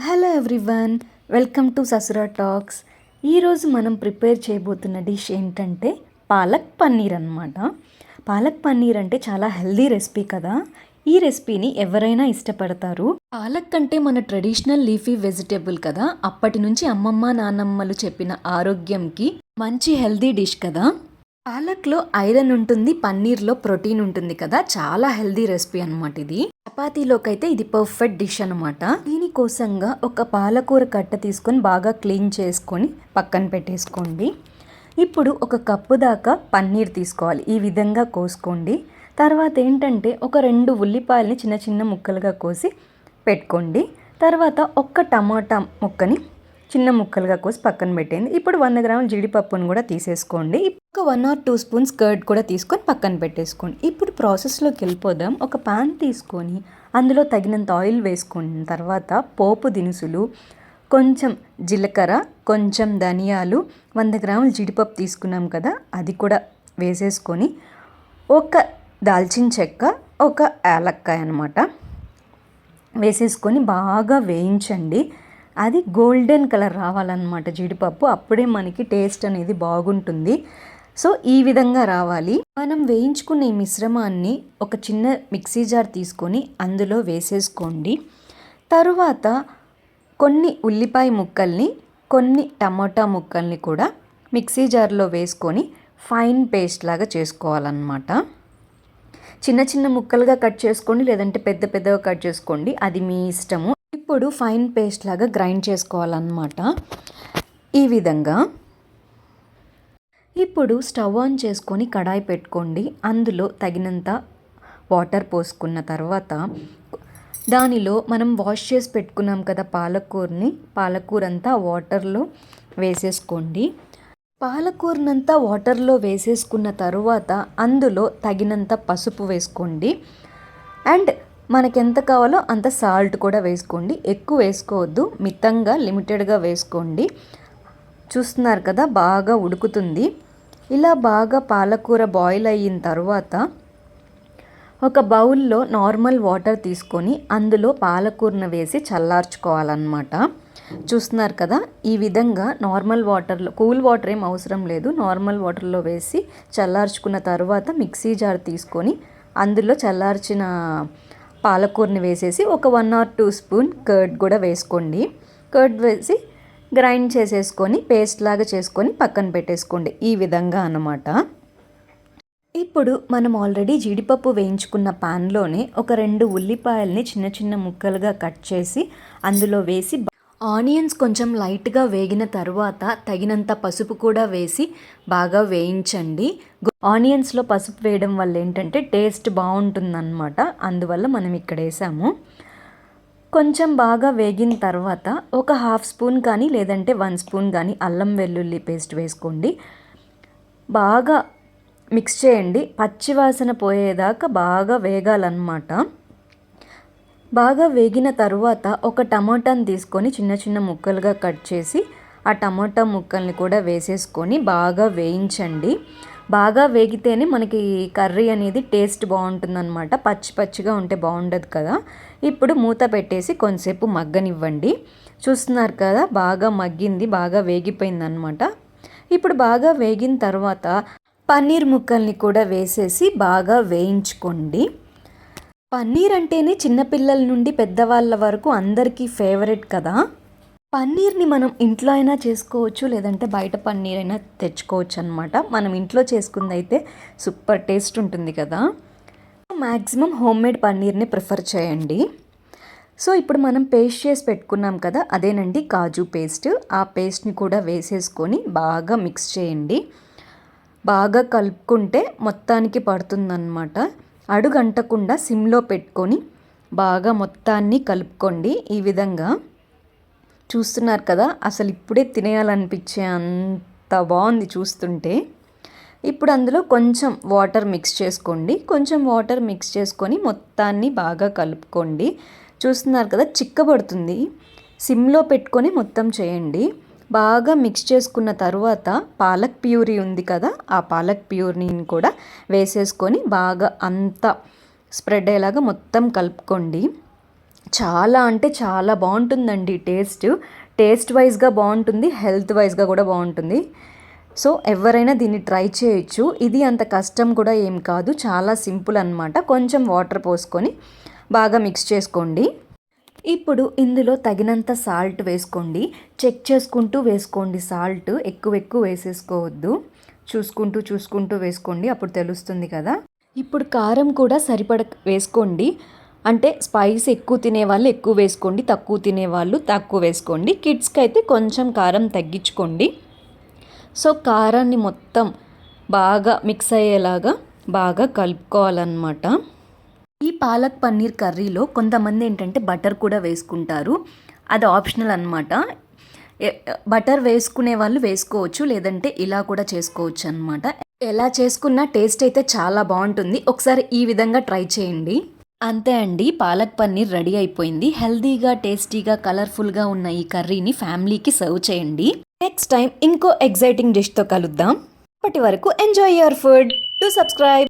Hello everyone welcome to Sasura talks. ఈరోజు మనం prepare చేయబోతున్న డిష్ ఏంటంటే పాలక్ పన్నీర్ అన్నమాట. పాలక్ పన్నీర్ అంటే చాలా హెల్దీ రెసిపీ కదా. ఈ రెసిపీని ఎవరైనా ఇష్టపడతారు? పాలక్ అంటే మన ట్రెడిషనల్ లీఫీ వెజిటేబుల్ కదా. అప్పటి నుంచి అమ్మమ్మ నాన్నమ్మలు చెప్పిన ఆరోగ్యంకి మంచి హెల్దీ డిష్ కదా. పాలక్లో ఐరన్ ఉంటుంది పన్నీర్లో ప్రోటీన్ ఉంటుంది కదా? చాలా హెల్దీ రెసిపీ అనమాట ఇది. చపాతీలోకి అయితే ఇది పర్ఫెక్ట్ డిష్ అనమాట దీనికోసంగా ఒక పాలకూర కట్ట తీసుకొని బాగా క్లీన్ చేసుకొని పక్కన పెట్టేసుకోండి. ఇప్పుడు ఒక కప్పు దాకా పన్నీర్ తీసుకోవాలి. ఈ విధంగా కోసుకోండి. తర్వాత ఏంటంటే ఒక రెండు ఉల్లిపాయలని చిన్న చిన్న ముక్కలుగా కోసి పెట్టుకోండి. తర్వాత ఒక్క టమాటా ముక్కని చిన్న ముక్కలుగా కోసి పక్కన పెట్టేయండి. ఇప్పుడు వంద గ్రాముల జీడిపప్పును కూడా తీసేసుకోండి. ఒక one or two spoons curd కూడా తీసుకొని పక్కన పెట్టేసుకోండి. ఇప్పుడు ప్రాసెస్లోకి వెళ్ళిపోదాం. ఒక పాన్ తీసుకొని అందులో తగినంత ఆయిల్ వేసుకున్న తర్వాత పోపు దినుసులు కొంచెం జీలకర్ర కొంచెం ధనియాలు వంద గ్రాముల జీడిపప్పు తీసుకున్నాం కదా అది కూడా వేసేసుకొని ఒక దాల్చిన చెక్క ఒక యాలక్కాయ అనమాట వేసేసుకొని బాగా వేయించండి. అది గోల్డెన్ కలర్ రావాలన్నమాట జీడిపప్పు. అప్పుడే మనకి టేస్ట్ అనేది బాగుంటుంది. సో ఈ విధంగా రావాలి. మనం వేయించుకున్న ఈ మిశ్రమాన్ని ఒక చిన్న మిక్సీ జార్ తీసుకొని అందులో వేసేసుకోండి. తరువాత కొన్ని ఉల్లిపాయ ముక్కల్ని కొన్ని టమాటా ముక్కల్ని కూడా మిక్సీ జార్లో వేసుకొని ఫైన్ పేస్ట్ లాగా చేసుకోవాలన్నమాట. చిన్న చిన్న ముక్కలుగా కట్ చేసుకోండి లేదంటే పెద్ద పెద్దగా కట్ చేసుకోండి. అది మీ ఇష్టము. ఇప్పుడు ఫైన్ పేస్ట్ లాగా గ్రైండ్ చేసుకోవాలన్నమాట. ఈ విధంగా ఇప్పుడు స్టవ్ ఆన్ చేసుకొని కడాయి పెట్టుకోండి. అందులో తగినంత వాటర్ పోసుకున్న తర్వాత దానిలో మనం వాష్ చేసి పెట్టుకున్నాం కదా పాలకూరని పాలకూర అంతా వాటర్లో వేసేసుకోండి. పాలకూరనంతా వాటర్లో వేసేసుకున్న తర్వాత అందులో తగినంత పసుపు వేసుకోండి. అండ్ మనకి ఎంత కావాలో అంత సాల్ట్ కూడా వేసుకోండి. ఎక్కువ వేసుకోవద్దు. మితంగా లిమిటెడ్గా వేసుకోండి. చూస్తున్నారు కదా బాగా ఉడుకుతుంది. ఇలా బాగా పాలకూర బాయిల్ అయిన తర్వాత ఒక బౌల్లో నార్మల్ వాటర్ తీసుకొని అందులో పాలకూరను వేసి చల్లార్చుకోవాలన్నమాట. చూస్తున్నారు కదా ఈ విధంగా నార్మల్ వాటర్లో కూల్ వాటర్ ఏం అవసరం లేదు. నార్మల్ వాటర్లో వేసి చల్లార్చుకున్న తర్వాత మిక్సీ జార్ తీసుకొని అందులో చల్లార్చిన పాలకూరని వేసేసి ఒక one or two spoon curd కూడా వేసుకోండి. కర్డ్ వేసి గ్రైండ్ చేసేసుకొని పేస్ట్ లాగా చేసుకొని పక్కన పెట్టేసుకోండి. ఈ విధంగా అన్నమాట. ఇప్పుడు మనం ఆల్రెడీ జీడిపప్పు వేయించుకున్న పాన్లోనే ఒక రెండు ఉల్లిపాయల్ని చిన్న చిన్న ముక్కలుగా కట్ చేసి అందులో వేసి ఆనియన్స్ కొంచెం లైట్గా వేగిన తర్వాత తగినంత పసుపు కూడా వేసి బాగా వేయించండి. ఆనియన్స్లో పసుపు వేయడం వల్ల ఏంటంటే టేస్ట్ బాగుంటుందన్నమాట. అందువల్ల మనం ఇక్కడ వేసాము. కొంచెం బాగా వేగిన తర్వాత ఒక హాఫ్ స్పూన్ కానీ లేదంటే వన్ స్పూన్ కానీ అల్లం వెల్లుల్లి పేస్ట్ వేసుకోండి. బాగా మిక్స్ చేయండి. పచ్చివాసన పోయేదాకా బాగా వేగాలన్నమాట. బాగా వేగిన తర్వాత ఒక టమాటాని తీసుకొని చిన్న చిన్న ముక్కలుగా కట్ చేసి ఆ టమాటా ముక్కల్ని కూడా వేసేసుకొని బాగా వేయించండి. బాగా వేగితేనే మనకి కర్రీ అనేది టేస్ట్ బాగుంటుందన్నమాట. పచ్చి పచ్చిగా ఉంటే బాగుండదు కదా. ఇప్పుడు మూత పెట్టేసి కొంతసేపు మగ్గనివ్వండి. చూస్తున్నారు కదా బాగా మగ్గింది బాగా వేగిపోయిందనమాట ఇప్పుడు బాగా వేగిన తర్వాత పన్నీర్ ముక్కల్ని కూడా వేసేసి బాగా వేయించుకోండి. పన్నీర్ అంటేనే చిన్నపిల్లల నుండి పెద్దవాళ్ళ వరకు అందరికీ ఫేవరెట్ కదా? పన్నీర్ని మనం ఇంట్లో అయినా చేసుకోవచ్చు లేదంటే బయట పన్నీర్ అయినా తెచ్చుకోవచ్చు అనమాట మనం ఇంట్లో చేసుకుంది అయితే సూపర్ టేస్ట్ ఉంటుంది కదా? మ్యాక్సిమం హోమ్ మేడ్ పన్నీర్ని ప్రిఫర్ చేయండి. సో ఇప్పుడు మనం పేస్ట్ చేసి పెట్టుకున్నాం కదా అదేనండి కాజు పేస్ట్. ఆ పేస్ట్ని కూడా వేసేసుకొని బాగా మిక్స్ చేయండి. బాగా కలుపుకుంటే మొత్తానికి పడుతుందన్నమాట. అడుగంటకుండా సిమ్లో పెట్టుకొని బాగా మొత్తాన్ని కలుపుకోండి. ఈ విధంగా చూస్తున్నారు కదా అసలు ఇప్పుడే తినేయాలనిపించే అంత బాగుంది చూస్తుంటే. ఇప్పుడు అందులో కొంచెం వాటర్ మిక్స్ చేసుకోండి. కొంచెం వాటర్ మిక్స్ చేసుకొని మొత్తాన్ని బాగా కలుపుకోండి. చూస్తున్నారు కదా చిక్కబడుతుంది. సిమ్లో పెట్టుకొని మొత్తం చేయండి. బాగా మిక్స్ చేసుకున్న తర్వాత పాలక్ ప్యూరీ ఉంది కదా ఆ పాలక్ ప్యూరీని కూడా వేసేసుకొని బాగా అంతా స్ప్రెడ్ అయ్యేలాగా మొత్తం కలుపుకోండి. చాలా అంటే చాలా బాగుంటుందండి టేస్ట్. టేస్ట్ వైజ్గా బాగుంటుంది హెల్త్ వైజ్గా కూడా బాగుంటుంది. సో ఎవరైనా దీన్ని ట్రై చేయొచ్చు. ఇది అంత కష్టం కూడా ఏం కాదు చాలా సింపుల్ అనమాట కొంచెం వాటర్ పోసుకొని బాగా మిక్స్ చేసుకోండి. ఇప్పుడు ఇందులో తగినంత సాల్ట్ వేసుకోండి. చెక్ చేసుకుంటూ వేసుకోండి. సాల్ట్ ఎక్కువ ఎక్కువ వేసేసుకోవద్దు. చూసుకుంటూ చూసుకుంటూ వేసుకోండి. అప్పుడు తెలుస్తుంది కదా. ఇప్పుడు కారం కూడా సరిపడ వేసుకోండి. అంటే స్పైస్ ఎక్కువ తినేవాళ్ళు ఎక్కువ వేసుకోండి. తక్కువ తినేవాళ్ళు తక్కువ వేసుకోండి. కిడ్స్కి అయితే కొంచెం కారం తగ్గించుకోండి. సో కారాన్ని మొత్తం బాగా మిక్స్ అయ్యేలాగా బాగా కలుపుకోవాలన్నమాట. ఈ పాలక్ పన్నీర్ కర్రీలో కొంతమంది ఏంటంటే బటర్ కూడా వేసుకుంటారు. అది ఆప్షనల్ అనమాట బటర్ వేసుకునే వాళ్ళు వేసుకోవచ్చు లేదంటే ఇలా కూడా చేసుకోవచ్చు అనమాట ఎలా చేసుకున్నా టేస్ట్ అయితే చాలా బాగుంటుంది. ఒకసారి ఈ విధంగా ట్రై చేయండి. అంతే అండి పాలక్ పన్నీర్ రెడీ అయిపోయింది. హెల్దీగా టేస్టీగా కలర్ఫుల్గా ఉన్న ఈ కర్రీని ఫ్యామిలీకి సర్వ్ చేయండి. నెక్స్ట్ టైం ఇంకో ఎగ్జైటింగ్ డిష్తో కలుద్దాం. అప్పటి వరకు enjoy your food. To subscribe.